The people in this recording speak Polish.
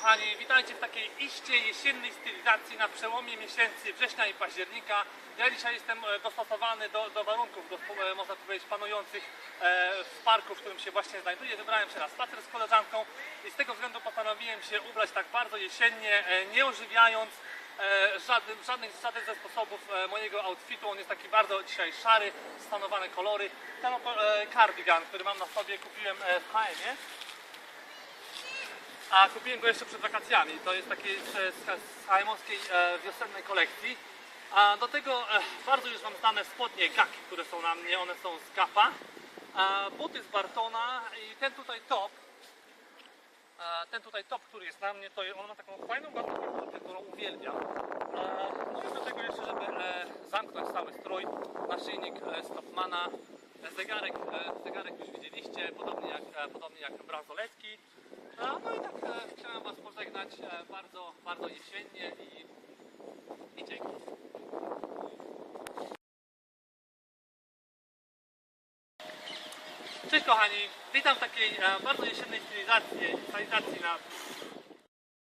kochani, witajcie w takiej iście jesiennej stylizacji na przełomie miesięcy września i października. Ja dzisiaj jestem e, dostosowany do, do warunków, do, e, można powiedzieć, panujących e, w parku, w którym się właśnie znajduję. Wybrałem się na spacer z koleżanką i z tego względu postanowiłem się ubrać tak bardzo jesiennie, nie ożywiając żadnych, żaden ze sposobów mojego outfitu. On jest taki bardzo dzisiaj szary, stanowane kolory. Ten oto cardigan, który mam na sobie, kupiłem w H&M. A kupiłem go jeszcze przed wakacjami. To jest taki z, z, e, wiosennej kolekcji. A do tego e, bardzo już Wam znane spodnie gaki, które są na mnie. One są z Gapa. A buty z Bartona i ten tutaj top. E, ten tutaj top, który jest na mnie, to on ma taką fajną kurtkę, którą uwielbiam. E, no i do tego jeszcze, żeby zamknąć cały strój, naszyjnik Stopmana, zegarek, e, zegarek już widzieliście, podobnie jak, e, podobnie jak bransoletki. A, no i tak e, chciałem Was pożegnać e, bardzo, bardzo jesiennie i, i dzięki. Cześć kochani, witam w takiej e, bardzo jesiennej stylizacji, stylizacji na